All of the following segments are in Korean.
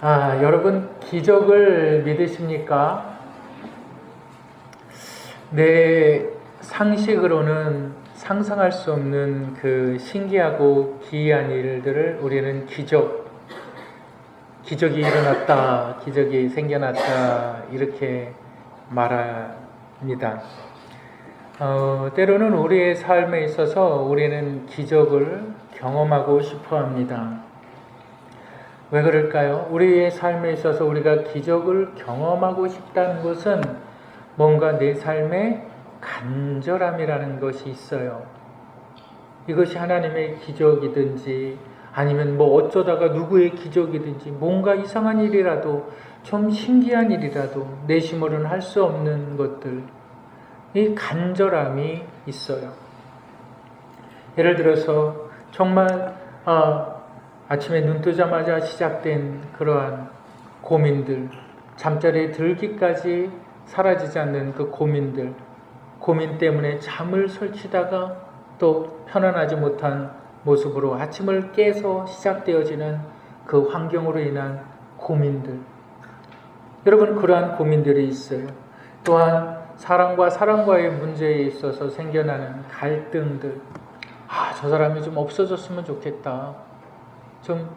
아, 여러분 기적을 믿으십니까? 내 상식으로는 상상할 수 없는 그 신기하고 기이한 일들을 우리는 기적, 기적이 일어났다, 기적이 생겨났다, 이렇게 말합니다. 어, 때로는 우리의 삶에 있어서 우리는 기적을 경험하고 싶어 합니다. 왜 그럴까요? 우리의 삶에 있어서 우리가 기적을 경험하고 싶다는 것은 뭔가 내 삶에 간절함이라는 것이 있어요. 이것이 하나님의 기적이든지 아니면 뭐 어쩌다가 누구의 기적이든지 뭔가 이상한 일이라도 좀 신기한 일이라도 내심으로는 할 수 없는 것들 이 간절함이 있어요. 예를 들어서 정말 아, 아침에 눈 뜨자마자 시작된 그러한 고민들, 잠자리에 들기까지 사라지지 않는 그 고민들, 고민 때문에 잠을 설치다가 또 편안하지 못한 모습으로 아침을 깨서 시작되어지는 그 환경으로 인한 고민들. 여러분, 그러한 고민들이 있어요. 또한 사랑과 사랑과의 문제에 있어서 생겨나는 갈등들. 아, 저 사람이 좀 없어졌으면 좋겠다. 좀,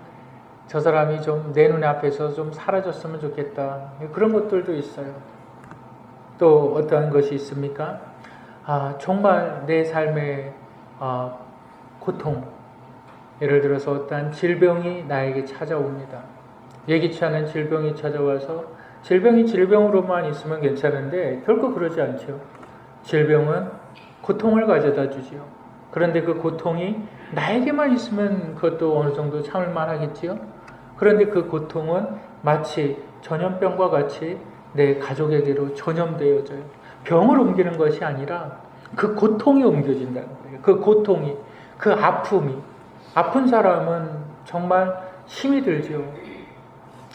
저 사람이 좀 내 눈 앞에서 좀 사라졌으면 좋겠다. 그런 것들도 있어요. 또 어떠한 것이 있습니까? 아, 정말 내 삶의 아, 고통. 예를 들어서 어떠한 질병이 나에게 찾아옵니다. 예기치 않은 질병이 찾아와서 질병이 질병으로만 있으면 괜찮은데 결코 그러지 않죠. 질병은 고통을 가져다 주지요. 그런데 그 고통이 나에게만 있으면 그것도 어느 정도 참을만 하겠지요. 그런데 그 고통은 마치 전염병과 같이 내 가족에게로 전염되어져요. 병을 옮기는 것이 아니라 그 고통이 옮겨진다는 거예요. 그 고통이, 그 아픔이. 아픈 사람은 정말 힘이 들죠.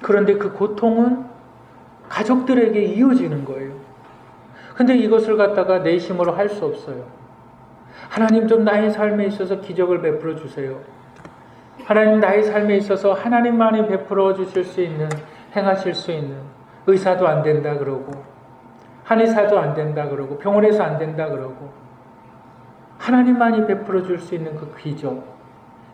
그런데 그 고통은 가족들에게 이어지는 거예요. 근데 이것을 갖다가 내심으로 할 수 없어요. 하나님 좀 나의 삶에 있어서 기적을 베풀어 주세요. 하나님 나의 삶에 있어서 하나님만이 베풀어 주실 수 있는, 행하실 수 있는 의사도 안 된다 그러고 한의사도 안 된다 그러고 병원에서 안 된다 그러고 하나님만이 베풀어 줄 수 있는 그 기적.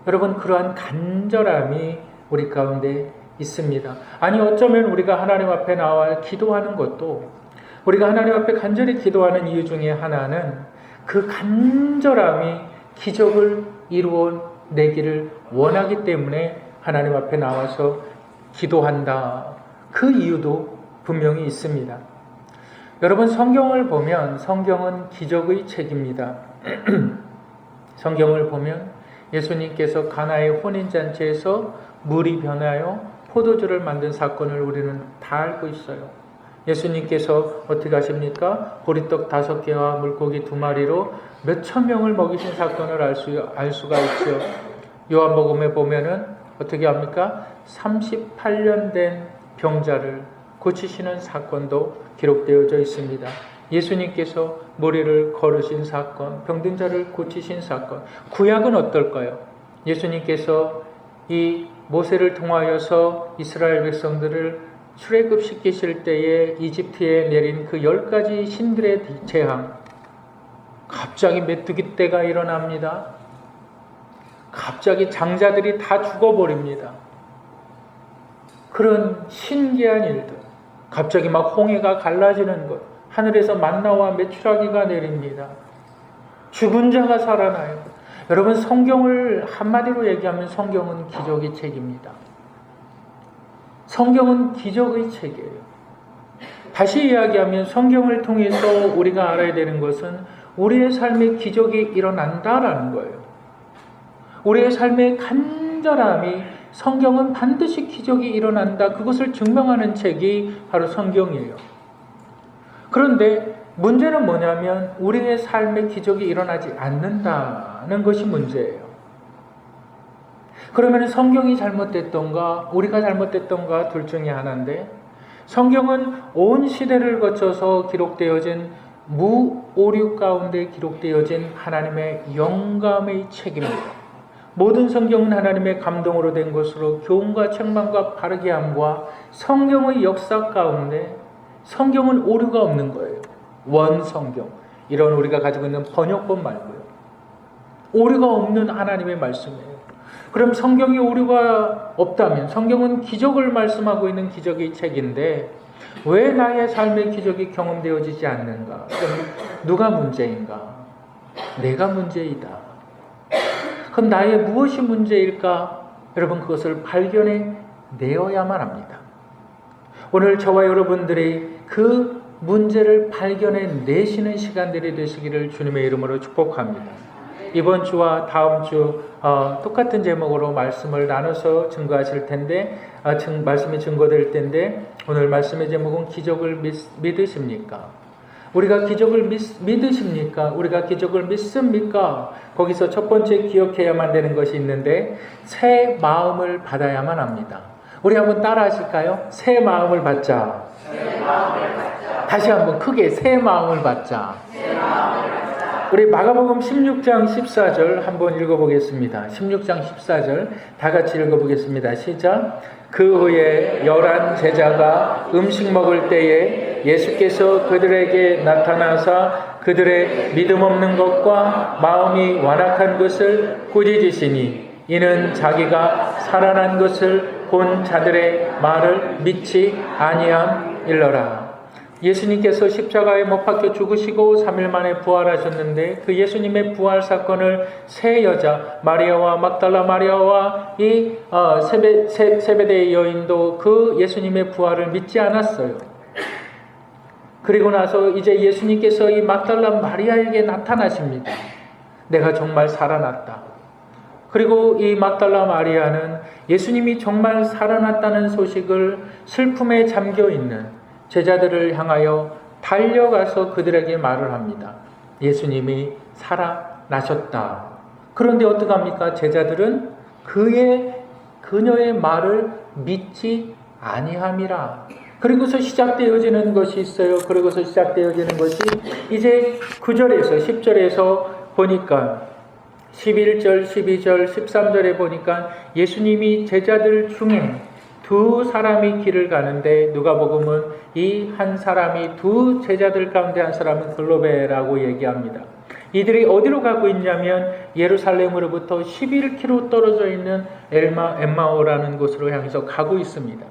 여러분 그러한 간절함이 우리 가운데 있습니다. 아니 어쩌면 우리가 하나님 앞에 나와 기도하는 것도 우리가 하나님 앞에 간절히 기도하는 이유 중에 하나는 그 간절함이 기적을 이루어 내기를 원하기 때문에 하나님 앞에 나와서 기도한다. 그 이유도 분명히 있습니다. 여러분 성경을 보면 성경은 기적의 책입니다. 성경을 보면 예수님께서 가나의 혼인잔치에서 물이 변하여 포도주를 만든 사건을 우리는 다 알고 있어요. 예수님께서 어떻게 하십니까? 보리떡 다섯 개와 물고기 두 마리로 몇 천 명을 먹이신 사건을 알, 수, 알 수가 있죠. 요한복음에 보면은 어떻게 합니까? 38년 된 병자를 고치시는 사건도 기록되어져 있습니다. 예수님께서 머리를 걸으신 사건, 병든 자를 고치신 사건. 구약은 어떨까요? 예수님께서 이 모세를 통하여서 이스라엘 백성들을 출애굽 시키실 때에 이집트에 내린 그 열 가지 신들의 재앙. 갑자기 메뚜기 떼가 일어납니다. 갑자기 장자들이 다 죽어버립니다. 그런 신기한 일들. 갑자기 막 홍해가 갈라지는 것. 하늘에서 만나와 메추라기가 내립니다. 죽은 자가 살아나요. 여러분 성경을 한마디로 얘기하면 성경은 기적의 책입니다. 성경은 기적의 책이에요. 다시 이야기하면 성경을 통해서 우리가 알아야 되는 것은 우리의 삶에 기적이 일어난다라는 거예요. 우리의 삶의 간절함이 성경은 반드시 기적이 일어난다. 그것을 증명하는 책이 바로 성경이에요. 그런데 문제는 뭐냐면 우리의 삶에 기적이 일어나지 않는다는 것이 문제예요. 그러면 성경이 잘못됐던가 우리가 잘못됐던가 둘 중에 하나인데 성경은 온 시대를 거쳐서 기록되어진 무오류 가운데 기록되어진 하나님의 영감의 책입니다. 모든 성경은 하나님의 감동으로 된 것으로 교훈과 책망과 바르게 함과 성경의 역사 가운데 성경은 오류가 없는 거예요. 원 성경. 이런 우리가 가지고 있는 번역본 말고요. 오류가 없는 하나님의 말씀이에요. 그럼 성경이 오류가 없다면 성경은 기적을 말씀하고 있는 기적의 책인데 왜 나의 삶의 기적이 경험되어지지 않는가? 누가 문제인가? 내가 문제이다. 그럼 나의 무엇이 문제일까? 여러분 그것을 발견해 내어야만 합니다. 오늘 저와 여러분들이 그 문제를 발견해 내시는 시간들이 되시기를 주님의 이름으로 축복합니다. 이번 주와 다음 주 어, 똑같은 제목으로 말씀을 나눠서 증거하실 텐데 아, 증, 말씀이 증거될 텐데 오늘 말씀의 제목은 기적을 믿, 믿으십니까? 우리가 기적을 믿, 믿으십니까? 우리가 기적을 믿습니까? 거기서 첫 번째 기억해야만 되는 것이 있는데 새 마음을 받아야만 합니다. 우리 한번 따라 하실까요? 새 마음을 받자. 다시 한번 크게 새 마음을 받자. 우리 마가복음 16장 14절 한번 읽어보겠습니다. 16장 14절 다 같이 읽어보겠습니다. 시작. 그 후에 열한 제자가 음식 먹을 때에 예수께서 그들에게 나타나사 그들의 믿음 없는 것과 마음이 완악한 것을 꾸짖으시니 이는 자기가 살아난 것을 본 자들의 말을 믿지 아니함 일러라. 예수님께서 십자가에 못 박혀 죽으시고 3일 만에 부활하셨는데 그 예수님의 부활 사건을 세 여자 마리아와 막달라 마리아와 이 어, 세베, 세, 세베대의 여인도 그 예수님의 부활을 믿지 않았어요. 그리고 나서 이제 예수님께서 이 막달라 마리아에게 나타나십니다. 내가 정말 살아났다. 그리고 이 막달라 마리아는 예수님이 정말 살아났다는 소식을 슬픔에 잠겨 있는 제자들을 향하여 달려가서 그들에게 말을 합니다. 예수님이 살아나셨다. 그런데 어떡합니까? 제자들은 그의 그녀의 말을 믿지 아니함이라. 그리고서 시작되어지는 것이 있어요. 그리고서 시작되어지는 것이 이제 9절에서 10절에서 보니까 11절, 12절, 13절에 보니까 예수님이 제자들 중에 두 사람이 길을 가는데 누가복음은 이 한 사람이 두 제자들 가운데 한 사람은 글로베라고 얘기합니다. 이들이 어디로 가고 있냐면 예루살렘으로부터 11km 떨어져 있는 엘마 엠마오라는 곳으로 향해서 가고 있습니다.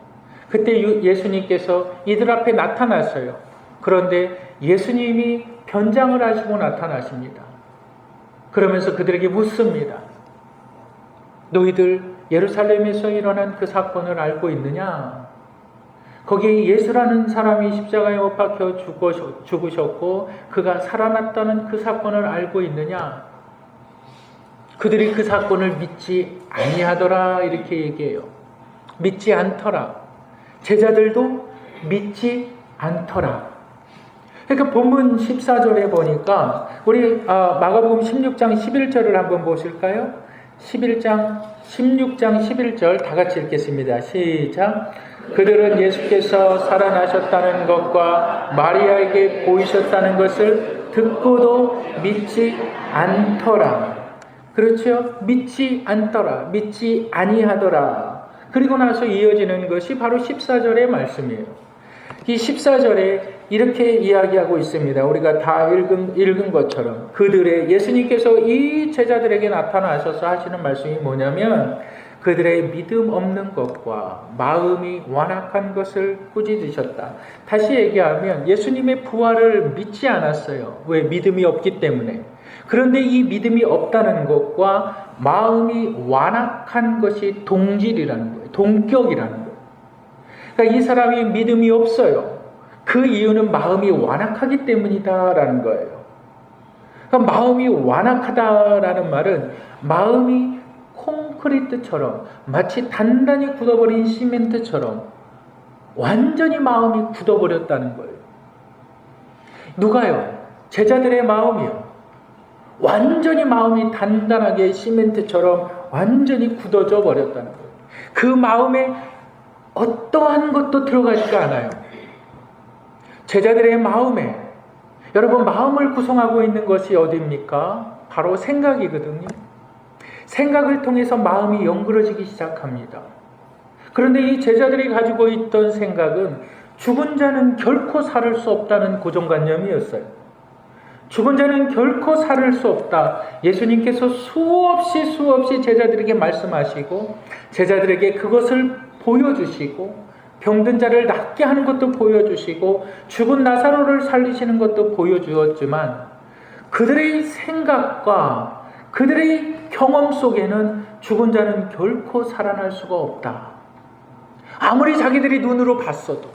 그때 예수님께서 이들 앞에 나타났어요. 그런데 예수님이 변장을 하시고 나타나십니다. 그러면서 그들에게 묻습니다. 너희들 예루살렘에서 일어난 그 사건을 알고 있느냐? 거기 예수라는 사람이 십자가에 못 박혀 죽으셨고 그가 살아났다는 그 사건을 알고 있느냐? 그들이 그 사건을 믿지 아니하더라 이렇게 얘기해요. 믿지 않더라. 제자들도 믿지 않더라. 그러니까 본문 14절에 보니까 우리 아, 마가복음 16장 11절을 한번 보실까요? 11장 16장 11절 다 같이 읽겠습니다. 시작. 그들은 예수께서 살아나셨다는 것과 마리아에게 보이셨다는 것을 듣고도 믿지 않더라. 그렇죠? 믿지 않더라. 믿지 아니하더라. 그리고 나서 이어지는 것이 바로 14절의 말씀이에요. 이 14절에 이렇게 이야기하고 있습니다. 우리가 다 읽은, 읽은 것처럼 그들의 예수님께서 이 제자들에게 나타나셔서 하시는 말씀이 뭐냐면 그들의 믿음 없는 것과 마음이 완악한 것을 꾸짖으셨다. 다시 얘기하면 예수님의 부활을 믿지 않았어요. 왜? 믿음이 없기 때문에. 그런데 이 믿음이 없다는 것과 마음이 완악한 것이 동질이라는 거예요. 동격이라는 거예요. 그러니까 이 사람이 믿음이 없어요. 그 이유는 마음이 완악하기 때문이다라는 거예요. 그러니까 마음이 완악하다라는 말은 마음이 콘크리트처럼 마치 단단히 굳어버린 시멘트처럼 완전히 마음이 굳어버렸다는 거예요. 누가요? 제자들의 마음이요. 완전히 마음이 단단하게 시멘트처럼 완전히 굳어져 버렸다는 거예요. 그 마음에 어떠한 것도 들어가지가 않아요. 제자들의 마음에 여러분 마음을 구성하고 있는 것이 어디입니까? 바로 생각이거든요. 생각을 통해서 마음이 연그러지기 시작합니다. 그런데 이 제자들이 가지고 있던 생각은 죽은 자는 결코 살을 수 없다는 고정관념이었어요. 죽은 자는 결코 살을 수 없다. 예수님께서 수없이 수없이 제자들에게 말씀하시고 제자들에게 그것을 보여주시고 병든 자를 낫게 하는 것도 보여주시고 죽은 나사로를 살리시는 것도 보여주었지만 그들의 생각과 그들의 경험 속에는 죽은 자는 결코 살아날 수가 없다. 아무리 자기들이 눈으로 봤어도,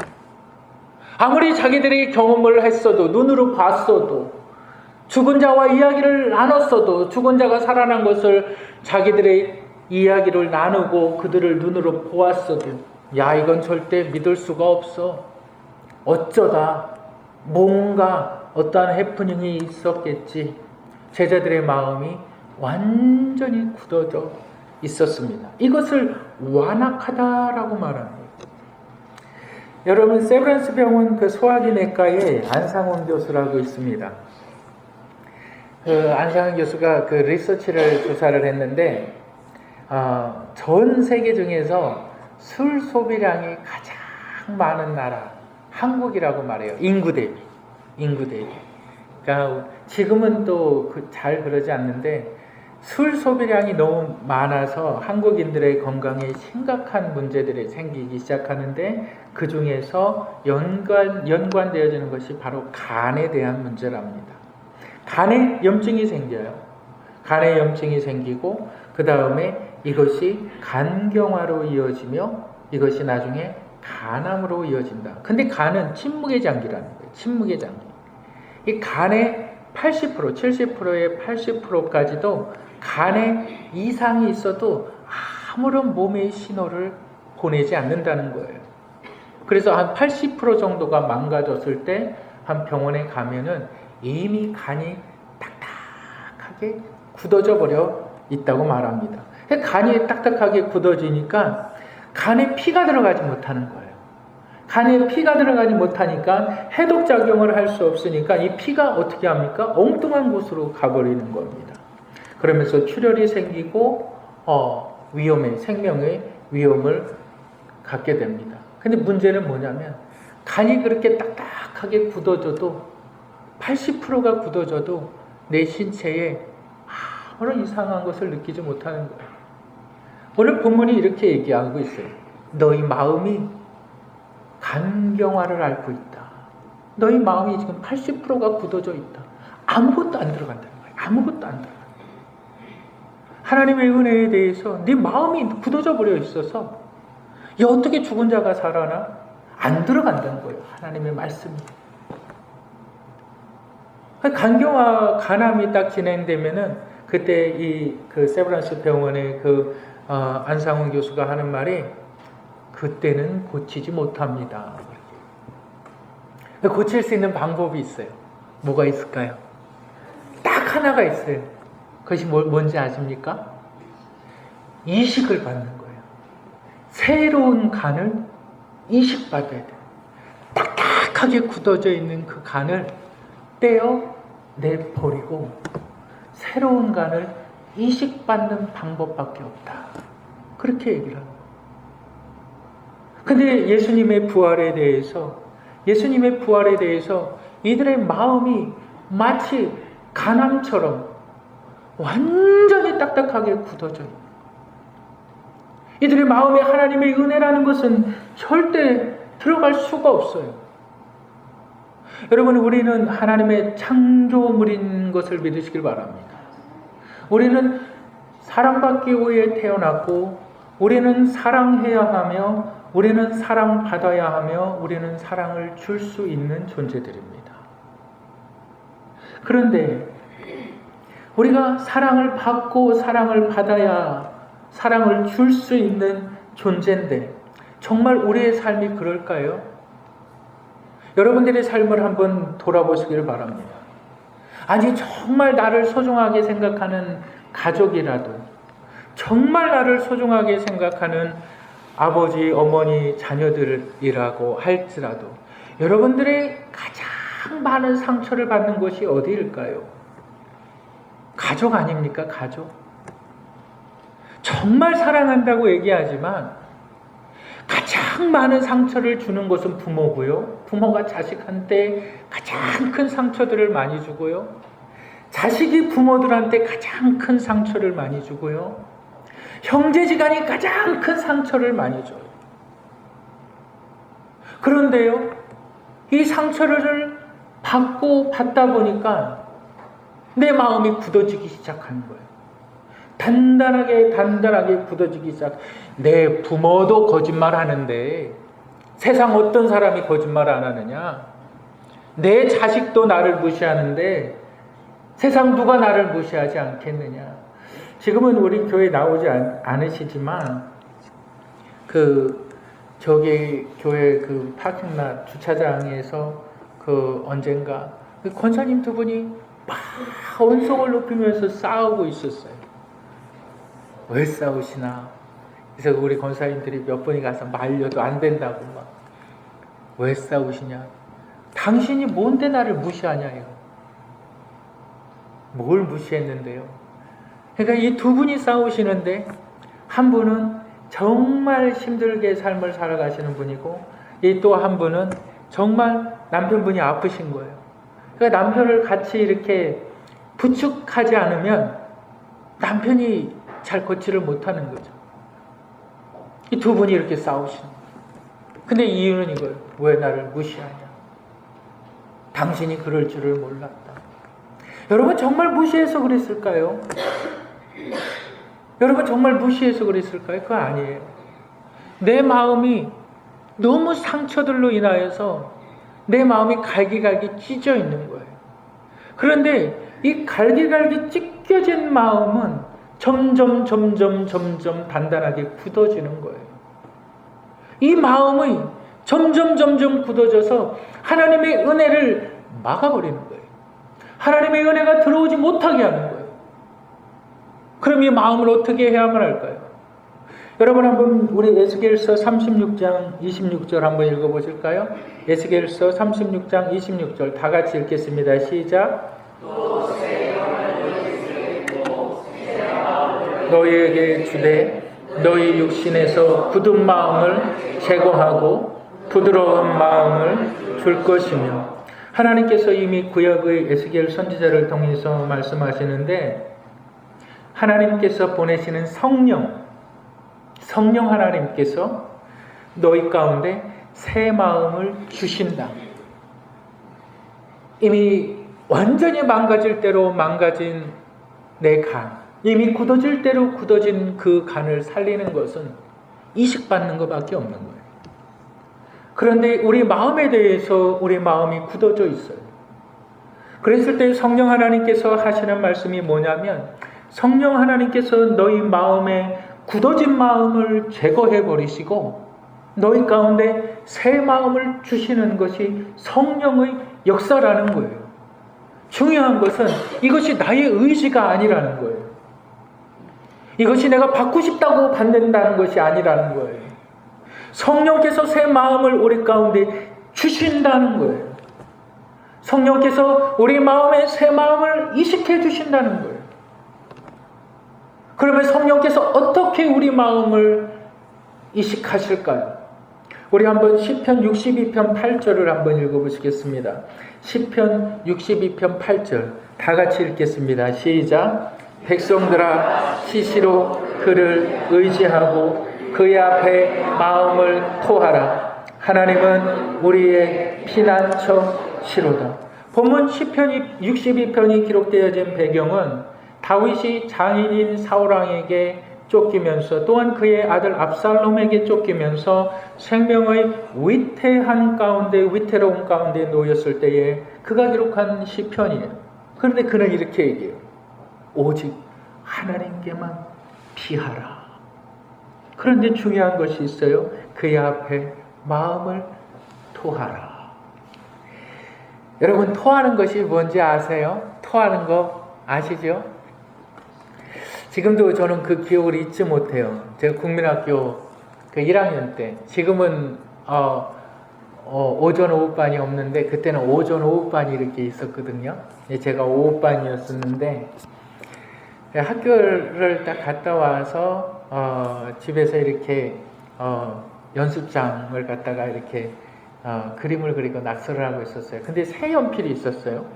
아무리 자기들이 경험을 했어도, 눈으로 봤어도, 죽은 자와 이야기를 나눴어도, 죽은 자가 살아난 것을 자기들의 이야기를 나누고 그들을 눈으로 보았어도, 야, 이건 절대 믿을 수가 없어. 어쩌다 뭔가 어떠한 해프닝이 있었겠지. 제자들의 마음이 완전히 굳어져 있었습니다. 이것을 완악하다라고 말합니다. 여러분 세브란스 병원 그 소화기내과에 안상원 교수라고 있습니다. 그 안상원 교수가 그 리서치를 조사를 했는데 어, 전 세계 중에서 술 소비량이 가장 많은 나라 한국이라고 말해요. 인구 대비 인구 대비. 그러니까 지금은 또 잘 그러지 않는데 술 소비량이 너무 많아서 한국인들의 건강에 심각한 문제들이 생기기 시작하는데 그 중에서 연관 연관되어지는 것이 바로 간에 대한 문제랍니다. 간에 염증이 생겨요. 간에 염증이 생기고 그 다음에 이것이 간경화로 이어지며 이것이 나중에 간암으로 이어진다. 근데 간은 침묵의 장기라는 거예요. 침묵의 장기. 이 간의 80%, 70%의 80%까지도 간에 이상이 있어도 아무런 몸의 신호를 보내지 않는다는 거예요. 그래서 한 80% 정도가 망가졌을 때 한 병원에 가면은 이미 간이 딱딱하게 굳어져 버려 있다고 말합니다. 간이 딱딱하게 굳어지니까 간에 피가 들어가지 못하는 거예요. 간에 피가 들어가지 못하니까 해독 작용을 할 수 없으니까 이 피가 어떻게 합니까? 엉뚱한 곳으로 가버리는 겁니다. 그러면서 출혈이 생기고 어, 위험에 생명의 위험을 갖게 됩니다. 근데 문제는 뭐냐면 간이 그렇게 딱딱하게 굳어져도 80%가 굳어져도 내 신체에 아무런 이상한 것을 느끼지 못하는 거예요. 오늘 본문이 이렇게 얘기하고 있어요. 너희 마음이 간경화를 앓고 있다. 너희 마음이 지금 80%가 굳어져 있다. 아무것도 안 들어간다는 거예요. 아무것도 안 들어간다. 하나님의 은혜에 대해서 네 마음이 굳어져 버려 있어서 야 어떻게 죽은 자가 살아나? 안 들어간다는 거예요. 하나님의 말씀이. 간경화 간암이 딱 진행되면은 그때 이 그 세브란스 병원의 그 어, 안상훈 교수가 하는 말이 그때는 고치지 못합니다. 고칠 수 있는 방법이 있어요. 뭐가 있을까요? 딱 하나가 있어요. 그것이 뭐, 뭔지 아십니까? 이식을 받는 거예요. 새로운 간을 이식받아야 돼요. 딱딱하게 굳어져 있는 그 간을 떼어 내버리고 새로운 간을 이식받는 방법밖에 없다. 그렇게 얘기를 합니다. 근데 예수님의 부활에 대해서 예수님의 부활에 대해서 이들의 마음이 마치 간암처럼 완전히 딱딱하게 굳어져 있는 이들의 마음에 하나님의 은혜라는 것은 절대 들어갈 수가 없어요. 여러분, 우리는 하나님의 창조물인 것을 믿으시길 바랍니다. 우리는 사랑받기 위해 태어났고, 우리는 사랑해야 하며, 우리는 사랑받아야 하며, 우리는 사랑을 줄 수 있는 존재들입니다. 그런데 우리가 사랑을 받고 사랑을 받아야 사랑을 줄 수 있는 존재인데 정말 우리의 삶이 그럴까요? 여러분들의 삶을 한번 돌아보시길 바랍니다. 아니 정말 나를 소중하게 생각하는 가족이라도 정말 나를 소중하게 생각하는 아버지, 어머니, 자녀들이라고 할지라도 여러분들의 가장 많은 상처를 받는 곳이 어디일까요? 가족 아닙니까? 가족. 정말 사랑한다고 얘기하지만 가장 많은 상처를 주는 것은 부모고요. 부모가 자식한테 가장 큰 상처들을 많이 주고요. 자식이 부모들한테 가장 큰 상처를 많이 주고요. 형제지간이 가장 큰 상처를 많이 줘요. 그런데요, 이 상처를 받고 받다 보니까 내 마음이 굳어지기 시작하는 거예요. 단단하게 단단하게 굳어지기 시작. 내 부모도 거짓말 하는데 세상 어떤 사람이 거짓말 안 하느냐? 내 자식도 나를 무시하는데 세상 누가 나를 무시하지 않겠느냐? 지금은 우리 교회 나오지 않, 않으시지만 그 저기 교회 그 파킹lot 주차장에서 그 언젠가 그 권사님 두 분이 막 언성을 높이면서 싸우고 있었어요. 왜 싸우시나? 그래서 우리 권사님들이 몇 분이 가서 말려도 안 된다고 막 왜 싸우시냐? 당신이 뭔데 나를 무시하냐요? 뭘 무시했는데요? 그러니까 이 두 분이 싸우시는데 한 분은 정말 힘들게 삶을 살아가시는 분이고 이 또 한 분은 정말 남편분이 아프신 거예요. 그러니까 남편을 같이 이렇게 부축하지 않으면 남편이 잘 걷지를 못하는 거죠. 이 두 분이 이렇게 싸우시는 거예요. 근데 이유는 이거예요. 왜 나를 무시하냐? 당신이 그럴 줄을 몰랐다. 여러분 정말 무시해서 그랬을까요? 여러분 정말 무시해서 그랬을까요? 그거 아니에요. 내 마음이 너무 상처들로 인하여서 내 마음이 갈기갈기 찢어 있는 거예요. 그런데 이 갈기갈기 찢겨진 마음은 점점 점점 점점 단단하게 굳어지는 거예요. 이 마음이 점점 점점 굳어져서 하나님의 은혜를 막아버리는 거예요. 하나님의 은혜가 들어오지 못하게 하는 거예요. 그럼 이 마음을 어떻게 해야만 할까요? 여러분 한번 우리 에스겔서 36장 26절 한번 읽어 보실까요? 에스겔서 36장 26절 다 같이 읽겠습니다. 시작. 너희에게 주되 너희 육신에서 굳은 마음을 제거하고 부드러운 마음을 줄 것이며 하나님께서 이미 구약의 에스겔 선지자를 통해서 말씀하시는데 하나님께서 보내시는 성령 성령 하나님께서 너희 가운데 새 마음을 주신다. 이미 완전히 망가질 대로 망가진 내 간, 이미 굳어질 대로 굳어진 그 간을 살리는 것은 이식받는 것밖에 없는 거예요. 그런데 우리 마음에 대해서 우리 마음이 굳어져 있어요. 그랬을 때 성령 하나님께서 하시는 말씀이 뭐냐면 성령 하나님께서 너희 마음에 굳어진 마음을 제거해 버리시고 너희 가운데 새 마음을 주시는 것이 성령의 역사라는 거예요. 중요한 것은 이것이 나의 의지가 아니라는 거예요. 이것이 내가 받고 싶다고 받는다는 것이 아니라는 거예요. 성령께서 새 마음을 우리 가운데 주신다는 거예요. 성령께서 우리 마음에 새 마음을 이식해 주신다는 거예요. 그러면 성령께서 어떻게 우리 마음을 이식하실까요? 우리 한번 시편 62편 8절을 한번 읽어보시겠습니다. 시편 62편 8절 다 같이 읽겠습니다. 시작. 백성들아 시시로 그를 의지하고 그의 앞에 마음을 토하라. 하나님은 우리의 피난처시로다. 본문 시편 62편이 기록되어진 배경은 다윗이 장인인 사울왕에게 쫓기면서 또한 그의 아들 압살롬에게 쫓기면서 생명의 위태한 가운데 위태로운 가운데 놓였을 때에 그가 기록한 시편이에요. 그런데 그는 이렇게 얘기해요. 오직 하나님께만 피하라. 그런데 중요한 것이 있어요. 그의 앞에 마음을 토하라. 여러분 토하는 것이 뭔지 아세요? 토하는 거 아시죠? 지금도 저는 그 기억을 잊지 못해요. 제가 국민학교 그 1학년 때, 지금은 어, 어, 오전 오후반이 없는데 그때는 오전 오후반이 이렇게 있었거든요. 제가 오후반이었었는데 학교를 딱 갔다 와서 어, 집에서 이렇게 어, 연습장을 갖다가 이렇게 어, 그림을 그리고 낙서를 하고 있었어요. 근데 새 연필이 있었어요.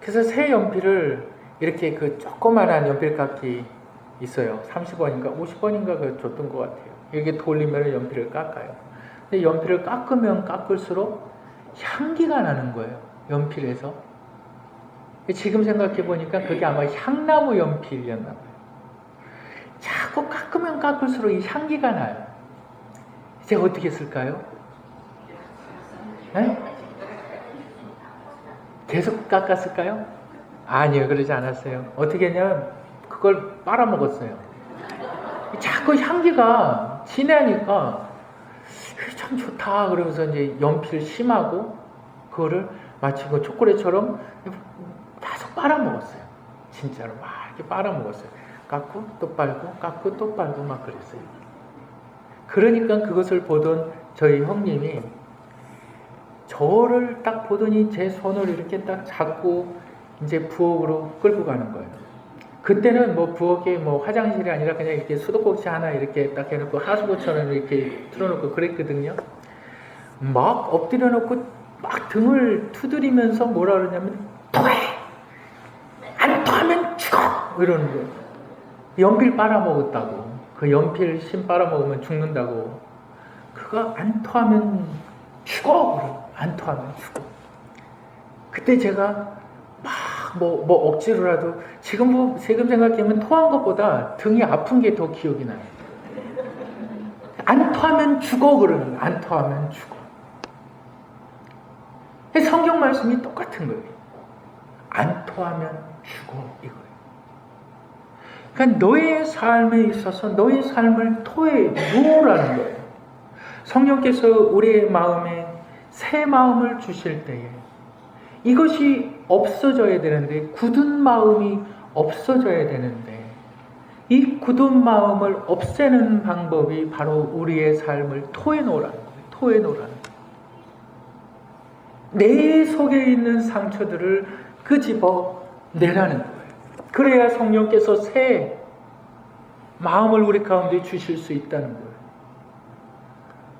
그래서 새 연필을 이렇게 그 조그만한 연필깎이 있어요. 30원인가 50원인가 그 줬던 것 같아요. 이렇게 돌리면 연필을 깎아요. 근데 연필을 깎으면 깎을수록 향기가 나는 거예요. 연필에서. 지금 생각해 보니까 그게 아마 향나무 연필이었나 봐요. 자꾸 깎으면 깎을수록 이 향기가 나요. 이제 어떻게 쓸까요? 네? 계속 깎았을까요? 아니요, 그러지 않았어요. 어떻게 했냐면, 그걸 빨아먹었어요. 자꾸 향기가 진하니까, 참 좋다. 그러면서 이제 연필 심하고, 그거를 마치 그 초콜릿처럼 빨아먹었어요. 진짜로 막 이렇게 빨아먹었어요. 깎고 또 빨고, 깎고 또 빨고 막 그랬어요. 그러니까 그것을 보던 저희 형님이 저를 딱 보더니 제 손을 이렇게 딱 잡고 이제 부엌으로 끌고 가는 거예요. 그때는 뭐 부엌에 뭐 화장실이 아니라 그냥 이렇게 수도꼭지 하나 이렇게 딱 해놓고 하수구처럼 이렇게 틀어놓고 그랬거든요. 막 엎드려 놓고 막 등을 두드리면서 뭐라 그러냐면 토해! 안 토하면 죽어! 이러는 거예요. 연필 빨아먹었다고. 그 연필 심 빨아먹으면 죽는다고. 그거 안 토하면 죽어! 안 토하면 죽어. 그때 제가 막 뭐 뭐 억지로라도 지금 뭐 지금 생각하면 토한 것보다 등이 아픈 게 더 기억이 나요. 안 토하면 죽어 그러는. 안 토하면 죽어. 성경 말씀이 똑같은 거예요. 안 토하면 죽어 이거예요. 그러니까 너의 삶에 있어서 너의 삶을 토해 놓으라는 거예요. 성령께서 우리의 마음에 새 마음을 주실 때에 이것이 없어져야 되는데 굳은 마음이 없어져야 되는데 이 굳은 마음을 없애는 방법이 바로 우리의 삶을 토해 놓으라는 거예요. 토해 놓으라는 거예요. 내 속에 있는 상처들을 끄집어 내라는 거예요. 그래야 성령께서 새 마음을 우리 가운데 주실 수 있다는 거예요.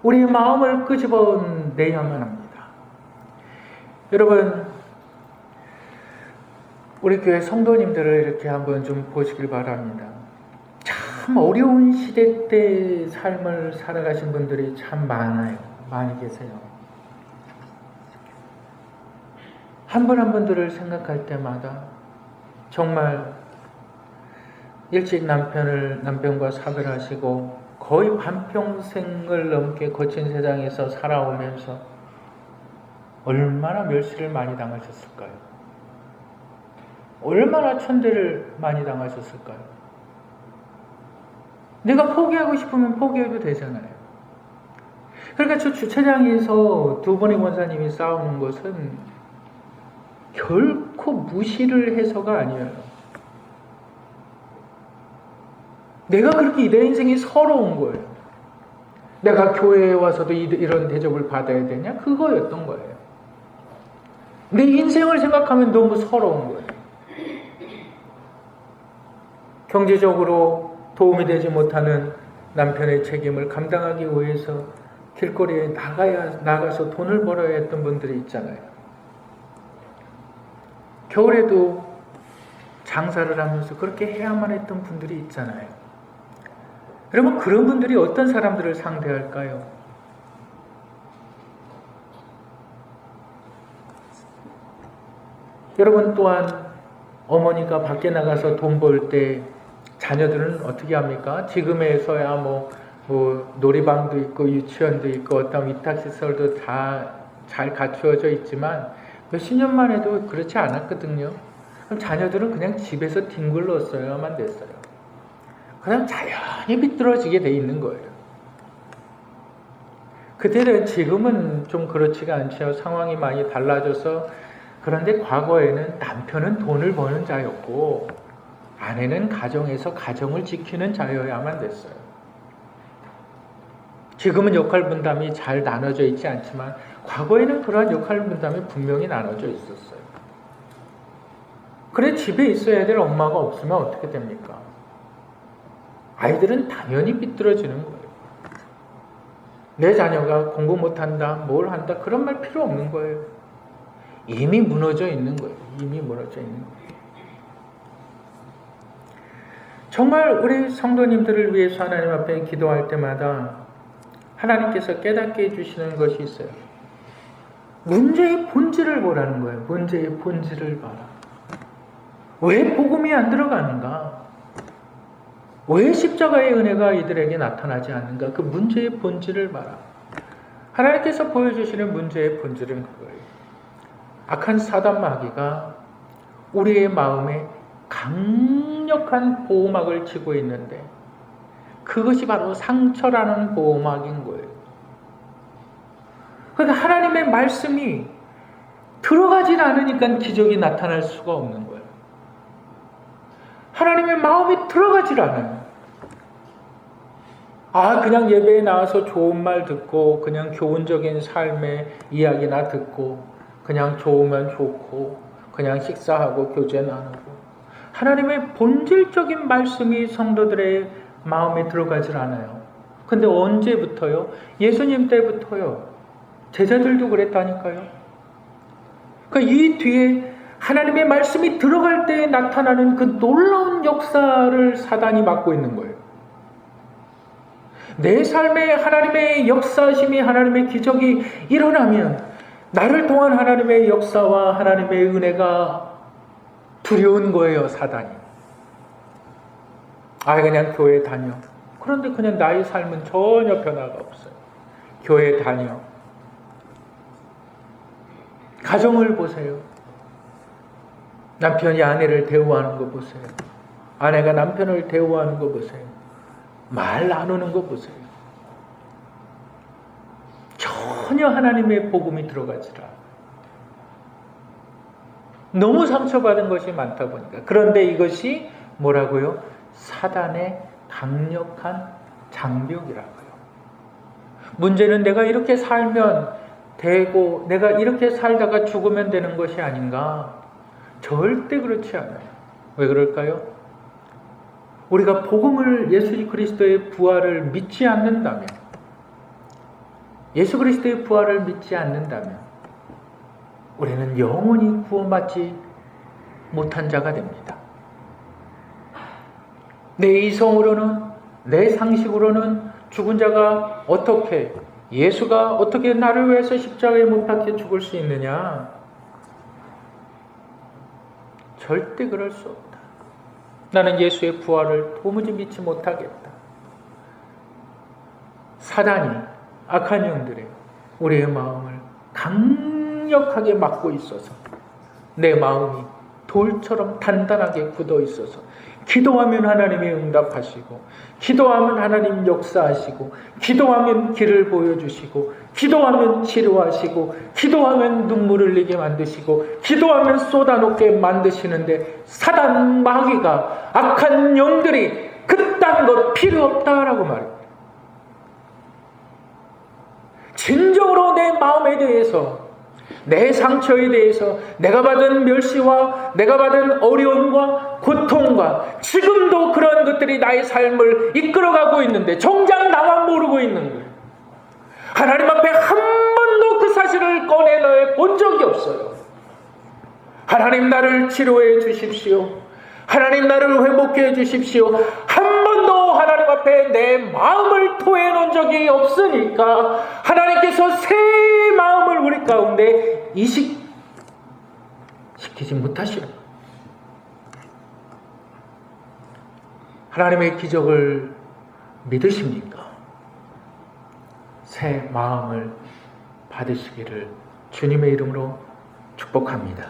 우리의 마음을 끄집어 내야만 합니다. 여러분, 우리 교회 성도님들을 이렇게 한번 좀 보시길 바랍니다. 참 어려운 시대 때 삶을 살아가신 분들이 참 많아요. 많이 계세요. 한 분 한 분들을 생각할 때마다 정말 일찍 남편을 남편과 사별하시고 거의 반평생을 넘게 거친 세상에서 살아오면서 얼마나 멸시를 많이 당하셨을까요? 얼마나 천대를 많이 당하셨을까요? 내가 포기하고 싶으면 포기해도 되잖아요. 그러니까 저 주차장에서 두 분의 권사님이 싸우는 것은 결 코 무시를 해서가 아니에요. 내가 그렇게 내 인생이 서러운 거예요. 내가 교회에 와서도 이런 대접을 받아야 되냐? 그거였던 거예요. 내 인생을 생각하면 너무 서러운 거예요. 경제적으로 도움이 되지 못하는 남편의 책임을 감당하기 위해서 길거리에 나가야, 나가서 돈을 벌어야 했던 분들이 있잖아요. 겨울에도 장사를 하면서 그렇게 해야만 했던 분들이 있잖아요. 그러면 그런 분들이 어떤 사람들을 상대할까요? 여러분 또한 어머니가 밖에 나가서 돈 벌 때 자녀들은 어떻게 합니까? 지금에서야 뭐, 뭐 놀이방도 있고 유치원도 있고 어떤 위탁시설도 다 잘 갖추어져 있지만 몇십 년만 해도 그렇지 않았거든요. 그럼 자녀들은 그냥 집에서 뒹굴렀어야만 됐어요. 그냥 자연히 비뚤어지게 돼 있는 거예요. 그때는 지금은 좀 그렇지가 않죠. 상황이 많이 달라져서 그런데 과거에는 남편은 돈을 버는 자였고 아내는 가정에서 가정을 지키는 자여야만 됐어요. 지금은 역할 분담이 잘 나눠져 있지 않지만 과거에는 그러한 역할 분담이 분명히 나눠져 있었어요. 그래 집에 있어야 될 엄마가 없으면 어떻게 됩니까? 아이들은 당연히 삐뚤어지는 거예요. 내 자녀가 공부 못한다, 뭘 한다, 그런 말 필요 없는 거예요. 이미 무너져 있는 거예요. 이미 무너져 있는. 정말 우리 성도님들을 위해서 하나님 앞에 기도할 때마다 하나님께서 깨닫게 해주시는 것이 있어요. 문제의 본질을 보라는 거예요. 문제의 본질을 봐라. 왜 복음이 안 들어가는가? 왜 십자가의 은혜가 이들에게 나타나지 않는가? 그 문제의 본질을 봐라. 하나님께서 보여주시는 문제의 본질은 그거예요. 악한 사단 마귀가 우리의 마음에 강력한 보호막을 치고 있는데 그것이 바로 상처라는 보호막인 거예요. 그러니까 하나님의 말씀이 들어가질 않으니까 기적이 나타날 수가 없는 거예요. 하나님의 마음이 들어가질 않아요. 아, 그냥 예배에 나와서 좋은 말 듣고, 그냥 교훈적인 삶의 이야기나 듣고, 그냥 좋으면 좋고, 그냥 식사하고 교제 나누고. 하나님의 본질적인 말씀이 성도들의 마음에 들어가질 않아요. 근데 언제부터요? 예수님 때부터요. 제자들도 그랬다니까요. 그러니까 이 뒤에 하나님의 말씀이 들어갈 때 나타나는 그 놀라운 역사를 사단이 맡고 있는 거예요. 내 삶에 하나님의 역사심이 하나님의 기적이 일어나면 나를 통한 하나님의 역사와 하나님의 은혜가 두려운 거예요, 사단이. 아, 그냥 교회 다녀. 그런데 그냥 나의 삶은 전혀 변화가 없어요. 교회 다녀. 가정을 보세요. 남편이 아내를 대우하는 거 보세요. 아내가 남편을 대우하는 거 보세요. 말 나누는 거 보세요. 전혀 하나님의 복음이 들어가지라. 너무 상처받은 것이 많다 보니까. 그런데 이것이 뭐라고요? 사단의 강력한 장벽이라고요. 문제는 내가 이렇게 살면 되고, 내가 이렇게 살다가 죽으면 되는 것이 아닌가? 절대 그렇지 않아요. 왜 그럴까요? 우리가 복음을 예수 그리스도의 부활을 믿지 않는다면, 예수 그리스도의 부활을 믿지 않는다면, 우리는 영원히 구원받지 못한 자가 됩니다. 내 이성으로는, 내 상식으로는 죽은 자가 어떻게, 예수가 어떻게 나를 위해서 십자가에 못 박혀 죽을 수 있느냐? 절대 그럴 수 없다. 나는 예수의 부활을 도무지 믿지 못하겠다. 사단이 악한 영들의 우리의 마음을 강력하게 막고 있어서 내 마음이 돌처럼 단단하게 굳어 있어서 기도하면 하나님이 응답하시고 기도하면 하나님 역사하시고 기도하면 길을 보여주시고 기도하면 치료하시고 기도하면 눈물을 흘리게 만드시고 기도하면 쏟아놓게 만드시는데 사단 마귀가 악한 영들이 그딴 것 필요 없다라고 말합니다. 진정으로 내 마음에 대해서 내 상처에 대해서 내가 받은 멸시와 내가 받은 어려움과 고통과 지금도 그런 것들이 나의 삶을 이끌어가고 있는데 정작 나만 모르고 있는 거예요. 하나님 앞에 한 번도 그 사실을 꺼내놓아 본 적이 없어요. 하나님 나를 치료해 주십시오. 하나님 나를 회복해 주십시오. 한 앞에 내 마음을 토해 놓은 적이 없으니까 하나님께서 새 마음을 우리 가운데 이식시키지 못하시는 하나님의 기적을 믿으십니까? 새 마음을 받으시기를 주님의 이름으로 축복합니다.